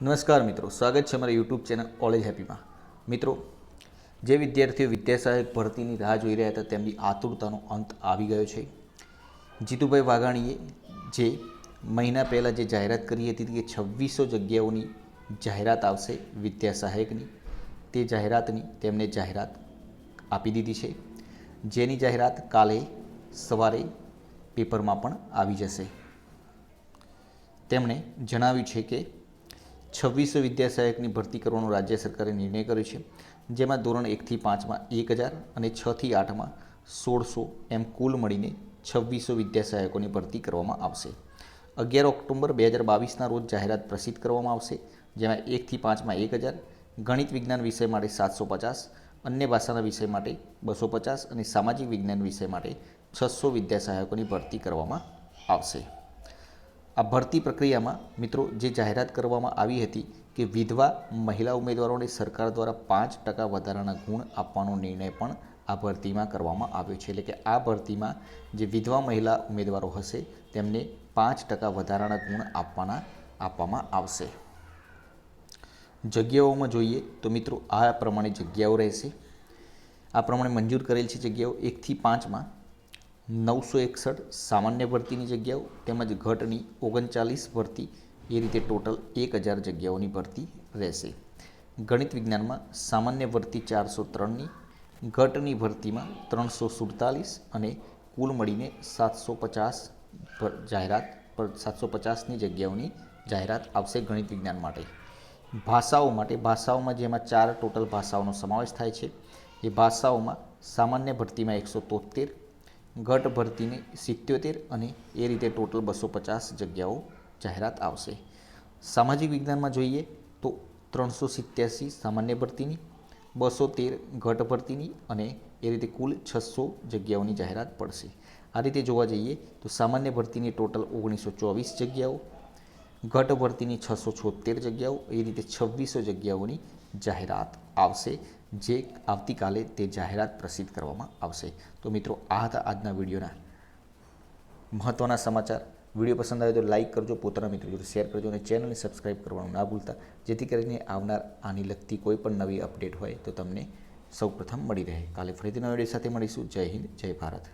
નમસ્કાર મિત્રો, સ્વાગત છે અમારા યુટ્યુબ ચેનલ કોલેજ હેપીમાં મિત્રો, જે વિદ્યાર્થીઓ વિદ્યા સહાયક ભરતીની રાહ જોઈ રહ્યા હતા, તેમની આતુરતાનો અંત આવી ગયો છે. જીતુભાઈ વાઘાણીએ જે મહિના પહેલાં જે જાહેરાત કરી હતી કે છવ્વીસો જગ્યાઓની જાહેરાત આવશે વિદ્યા સહાયકની, તે જાહેરાતની તેમને જાહેરાત આપી દીધી છે. જેની જાહેરાત કાલે સવારે પેપરમાં પણ આવી જશે. તેમણે જણાવ્યું છે કે છવ્વીસો વિદ્યા સહાયકની ભરતી કરવાનો રાજ્ય સરકારે નિર્ણય કર્યો છે, જેમાં ધોરણ એકથી પાંચમાં એક હજાર અને છથી આઠમાં સોળસો એમ કુલ મળીને છવ્વીસો વિદ્યા સહાયકોની ભરતી કરવામાં આવશે. અગિયાર ઓક્ટોબર બે હજાર બાવીસના રોજ જાહેરાત પ્રસિદ્ધ કરવામાં આવશે, જેમાં એકથી પાંચમાં એક હજાર, ગણિત વિજ્ઞાન વિષય માટે સાતસો પચાસ, અન્ય ભાષાના વિષય માટે બસો પચાસ અને સામાજિક વિજ્ઞાન વિષય માટે છસો વિદ્યા સહાયકોની ભરતી કરવામાં આવશે. આ ભરતી પ્રક્રિયામાં મિત્રો જે જાહેરાત કરવામાં આવી હતી કે વિધવા મહિલા ઉમેદવારોને સરકાર દ્વારા પાંચ ટકા વધારાના ગુણ આપવાનો નિર્ણય પણ આ ભરતીમાં કરવામાં આવ્યો છે. એટલે કે આ ભરતીમાં જે વિધવા મહિલા ઉમેદવારો હશે, તેમને પાંચ ટકા વધારાના ગુણ આપવાના આપવામાં આવશે. જગ્યાઓમાં જોઈએ તો મિત્રો આ પ્રમાણે જગ્યાઓ રહેશે. આ પ્રમાણે મંજૂર કરેલ છે જગ્યાઓ એકથી પાંચમાં નવસો એકસઠ સામાન્ય ભરતીની જગ્યાઓ તેમજ ઘટની ઓગણચાલીસ ભરતી, એ રીતે ટોટલ એક હજાર જગ્યાઓની ભરતી રહેશે. ગણિત વિજ્ઞાનમાં સામાન્ય ભરતી ચારસો ત્રણની, ઘટની ભરતીમાં ત્રણસો સુડતાલીસ અને કુલ મળીને સાતસો પચાસ જાહેરાત પર સાતસો પચાસની જગ્યાઓની જાહેરાત આવશે ગણિત વિજ્ઞાન માટે. ભાષાઓ માટે, ભાષાઓમાં જેમાં ચાર ટોટલ ભાષાઓનો સમાવેશ થાય છે, એ ભાષાઓમાં સામાન્ય ભરતીમાં એકસો તોતેર ઘટ ભરતીને સિત્યોતેર અને એ રીતે ટોટલ બસો પચાસ જગ્યાઓ જાહેરાત આવશે. સામાજિક વિજ્ઞાનમાં જોઈએ તો ત્રણસો સિત્યાસી સામાન્ય ભરતીની બસો તેર ઘટ ભરતીની અને એ રીતે કુલ છસો જગ્યાઓની જાહેરાત પડશે. આ રીતે જોવા જઈએ તો સામાન્ય ભરતીની ટોટલ ઓગણીસો ચોવીસ જગ્યાઓ ઘટ ભરતીની છસો છોતેર જગ્યાઓ, એ રીતે છવ્વીસો જગ્યાઓની જાહેરાત આવશે. જે આવતીકાલે તે જાહેરાત પ્રસિદ્ધ કરવામાં આવશે. તો મિત્રો, આ હતા આજના વિડીયોના મહત્ત્વના સમાચાર. વીડિયો પસંદ આવે તો લાઇક કરજો, પોતાના મિત્રો જોડે શેર કરજો અને ચેનલને સબસ્ક્રાઈબ કરવાનું ના ભૂલતા. જેથી કરીને આવનાર આની લગતી કોઈ પણ નવી અપડેટ હોય તો તમને સૌપ્રથમ મળી રહે. કાલે ફરીથી નવા વીડિયો સાથે મળીશું. જય હિન્દ, જય ભારત.